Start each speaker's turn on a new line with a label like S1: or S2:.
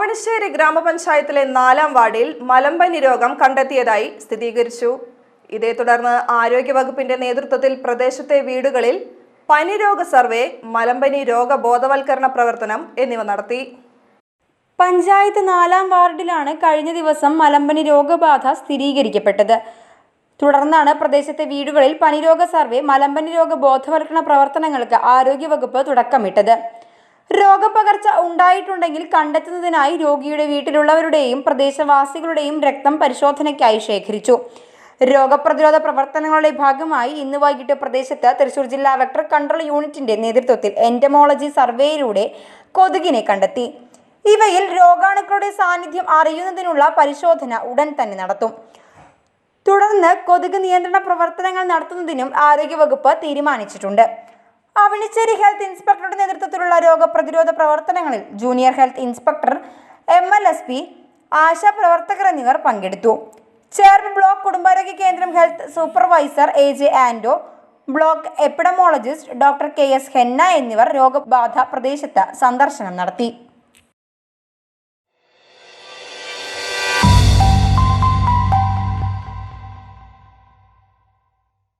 S1: അവണിശ്ശേരി ഗ്രാമപഞ്ചായത്തിലെ നാലാം വാർഡിൽ മലമ്പനി രോഗം കണ്ടെത്തിയതായി സ്ഥിരീകരിച്ചു. ഇതേ തുടർന്ന് ആരോഗ്യവകുപ്പിന്റെ നേതൃത്വത്തിൽ പ്രദേശത്തെ വീടുകളിൽ പനിരോഗ സർവേ മലമ്പനി രോഗ ബോധവൽക്കരണ പ്രവർത്തനം എന്നിവ നടത്തി.
S2: പഞ്ചായത്ത് നാലാം വാർഡിലാണ് കഴിഞ്ഞ ദിവസം മലമ്പനി രോഗബാധ സ്ഥിരീകരിക്കപ്പെട്ടത്. തുടർന്നാണ് പ്രദേശത്തെ വീടുകളിൽ പനിരോഗ സർവേ മലമ്പനി രോഗ ബോധവൽക്കരണ പ്രവർത്തനങ്ങൾക്ക് ആരോഗ്യവകുപ്പ് തുടക്കമിട്ടത്. രോഗപകർച്ച ഉണ്ടായിട്ടുണ്ടെങ്കിൽ കണ്ടെത്തുന്നതിനായി രോഗിയുടെ വീട്ടിലുള്ളവരുടെയും പ്രദേശവാസികളുടെയും രക്തം പരിശോധനയ്ക്കായി ശേഖരിച്ചു. രോഗപ്രതിരോധ പ്രവർത്തനങ്ങളുടെ ഭാഗമായി ഇന്ന് വൈകിട്ട് പ്രദേശത്ത് തൃശൂർ ജില്ലാ വെക്ടർ കൺട്രോൾ യൂണിറ്റിന്റെ നേതൃത്വത്തിൽ എന്റമോളജി സർവേയിലൂടെ കൊതുകിനെ കണ്ടെത്തി. ഇവയിൽ രോഗാണുക്കളുടെ സാന്നിധ്യം അറിയുന്നതിനുള്ള പരിശോധന ഉടൻ തന്നെ നടത്തും. തുടർന്ന് കൊതുക് നിയന്ത്രണ പ്രവർത്തനങ്ങൾ നടത്തുന്നതിനും ആരോഗ്യവകുപ്പ് തീരുമാനിച്ചിട്ടുണ്ട്. അവണിച്ചേരി ഹെൽത്ത് ഇൻസ്പെക്ടറുടെ നേതൃത്വത്തിലുള്ള രോഗപ്രതിരോധ പ്രവർത്തനങ്ങളിൽ junior health inspector M L S P ASHA പ്രവർത്തകർ എന്നിവർ പങ്കെടുത്തു. ചേർപ്പ് ബ്ലോക്ക് കുടുംബാരോഗ്യ കേന്ദ്രം health supervisor A J Anto block epidemiologist doctor K S Henna എന്നിവർ രോഗബാധ പ്രദേശത്ത് സന്ദർശനം നടത്തി.